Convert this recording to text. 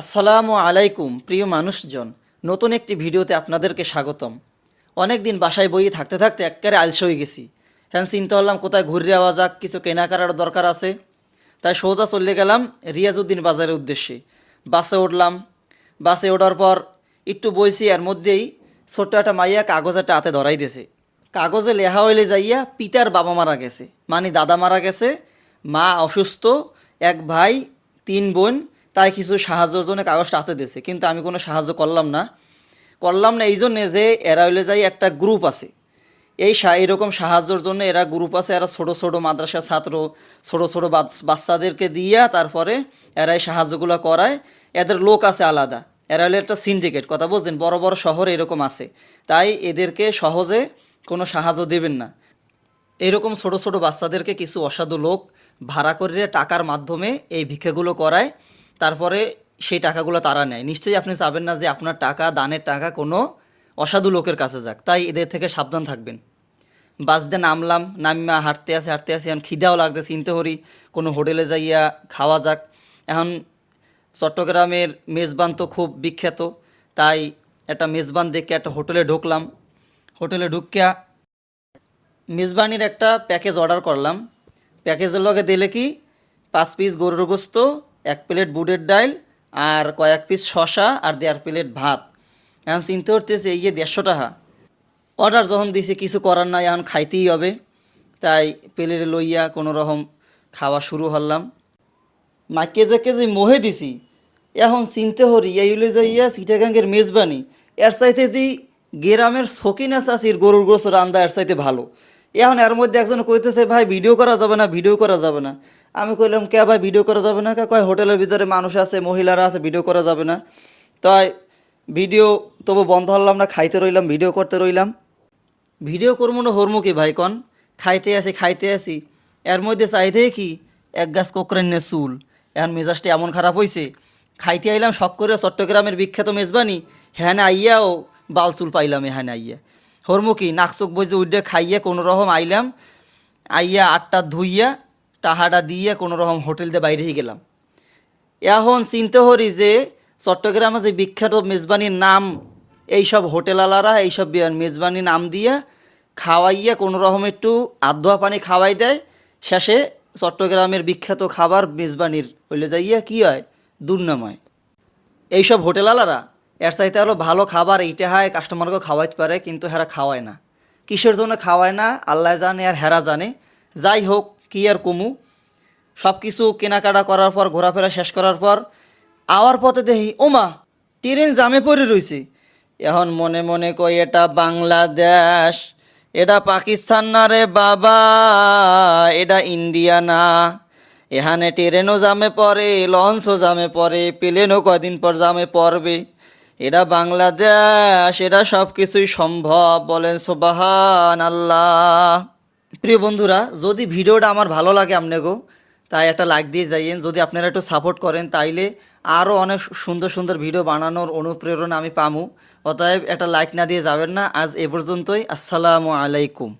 আসসালামু আলাইকুম, প্রিয় মানুষজন। নতুন একটি ভিডিওতে আপনাদেরকে স্বাগতম। অনেক দিন বাসায় বইয়ে থাকতে থাকতে একবারে আলসে হয়ে গেছি। হ্যাঁ চিন্তা করলাম, কোথায় ঘুরে যাওয়া যাক, কিছু কেনাকাটার দরকার আছে। তাই সোজা চলে গেলাম রিয়াজউদ্দিন বাজারের উদ্দেশ্যে। বাসে উঠলাম। বাসে ওঠার পর একটু বইছি, এর মধ্যেই ছোট্ট একটা মাইয়া কাগজ একটা হাতে ধরাই দিয়েছে। কাগজে লেখা হইলে যাইয়া পিতার বাবা মারা গেছে। মানে দাদা মারা গেছে, মা অসুস্থ, এক ভাই, তিন বোন তাই কিছু সাহায্যের জন্য কাগজটা হাতে দিয়েছে। কিন্তু আমি কোনো সাহায্য করলাম না। করলাম না এই জন্যে যে এরা হইলে যাই একটা গ্রুপ আছে। এই এরকম সাহায্যের জন্য এরা গ্রুপ আছে, এরা ছোটো ছোটো মাদ্রাসা ছাত্র, ছোটো ছোটো বাচ- বাচ্চাদেরকে দিয়া তারপরে এরা এই সাহায্যগুলো করায়। এদের লোক আছে আলাদা। এরা হলে একটা সিন্ডিকেট কথা বলছেন? বড় বড় শহরে এরকম আছে। তাই এদেরকে সহজে কোনো সাহায্য দেবেন না। এরকম ছোট ছোট বাচ্চাদেরকে কিছু অসাধু লোক ভাড়া করে টাকার মাধ্যমে এই ভিক্ষাগুলো করায়। তারপরে সেই টাকাগুলো তারা নেয়। নিশ্চয়ই আপনি চাবেন না যে আপনার টাকা, দানের টাকা কোনো অসাধু লোকের কাছে যাক। তাই এদের থেকে সাবধান থাকবেন। বাস দিয়ে নামলাম, নামিয়া হাঁটতে আসে হাঁটতে আসে, এখন খিদাও লাগছে, চিনতে হরি। কোনো হোটেলে যাইয়া খাওয়া যাক। এখন চট্টগ্রামের মেজবান তো খুব বিখ্যাত, তাই একটা মেজবান দেখে একটা হোটেলে ঢুকলাম। হোটেলে ঢুকিয়া মেজবানির একটা প্যাকেজ অর্ডার করলাম। প্যাকেজের লগে দিলে কি? পাঁচ পিস গরুর গোস্ত এক প্লেট বুটের ডাল আর কয়েক পিস শশা আর দেড় প্লেট ভাত। এখন চিন্তা করতেছে এই যে দেড়শো টাকা। অর্ডার যখন দিছে, কিছু করার নাই, এখন খাইতেই হবে। তাই প্লেটে লইয়া কোনো রকম খাওয়া শুরু হলাম মাকে যে যে মোহে দিছি, এখন চিনতে হরি, এই হইলে যাইয়া সিটাগাঙ্গের মেজবানি। এর চাইতে দি গ্রামের সকিনা চাষির গরুর গোস রান্দা এর চাইতে ভালো। এখন এর মধ্যে একজন কইতেছে, ভাই, ভিডিও করা যাবে না, ভিডিও করা যাবে না। আমি কইলাম, কে ভাই ভিডিও করা যাবে না? কয়, হোটেলের ভিতরে মানুষ আছে, মহিলারা আছে ভিডিও করা যাবে না। তাই ভিডিও তবু বন্ধ হলাম না, খাইতে রইলাম ভিডিও করতে রইলাম। ভিডিও করব না, হরমু কি ভাই কন? খাইতে আসি খাইতে আসি। এর মধ্যে চাইতে কি? এক গাছ কোকরেন্নের চুল। এখন মেজাজটা এমন খারাপ হয়েছে খাইতে আইলাম, শখ করে চট্টগ্রামের বিখ্যাত মেজবানি হ্যাঁ আইয়াও বাল চুল পাইলাম হ্যাঁ আইয়া। হরমু কি? নাক চোখ বইজে উঠে খাইয়ে কোনো রকম আইলাম, আইয়া আটটা ধুইয়া টাহাটা দিয়ে কোনো রকম হোটেল দিয়ে বাইরে গেলাম। এখন চিনতে হরি যে চট্টগ্রামে যে বিখ্যাত মেজবানির নাম এইসব হোটেলওয়ালারা এইসব বি- মেজবানি নাম দিয়ে খাওয়াইয়া কোনো রকম একটু আধোয়া পানি খাওয়াই দেয়। শেষে চট্টগ্রামের বিখ্যাত খাবার মেজবানির হইলে যাইয়া কি হয়? দুর্নাময়। এইসব হোটেলওয়ালারা, এর চাইতে আরও ভালো খাবার এইটা হয় কাস্টমারকে খাওয়াইতে পারে, কিন্তু হেরা খাওয়ায় না। কিসের জন্য খাওয়ায় না? আল্লাহ জানে আর হেরা জানে। যাই হোক কি আর কমু? সব কিছু কেনাকাটা করার পর, ঘোরাফেরা শেষ করার পর, আওয়ার পথে দেখি, ওমা, ট্রেন জামে পড়ে রইছে। এখন মনে মনে কই, এটা বাংলাদেশ, এটা পাকিস্তান না রে বাবা, এটা ইন্ডিয়া না। এখানে ট্রেনও জামে পড়ে, লঞ্চও জামে পড়ে, প্লেনও কদিন পর জামে পড়বে। এটা বাংলাদেশ, এটা সব কিছুই সম্ভব, বলেন সোবাহান আল্লাহ প্রিয় বন্ধুরা, যদি ভিডিওটা আমার ভালো লাগে আপনাকেও, তাই একটা লাইক দিয়ে যাইয়েন। যদি আপনারা একটু সাপোর্ট করেন, তাইলে আরও অনেক সুন্দর সুন্দর ভিডিও বানানোর অনুপ্রেরণা আমি পামু। অতএব একটা লাইক না দিয়ে যাবেন না। আজ এ পর্যন্তই। আসসালামু আলাইকুম।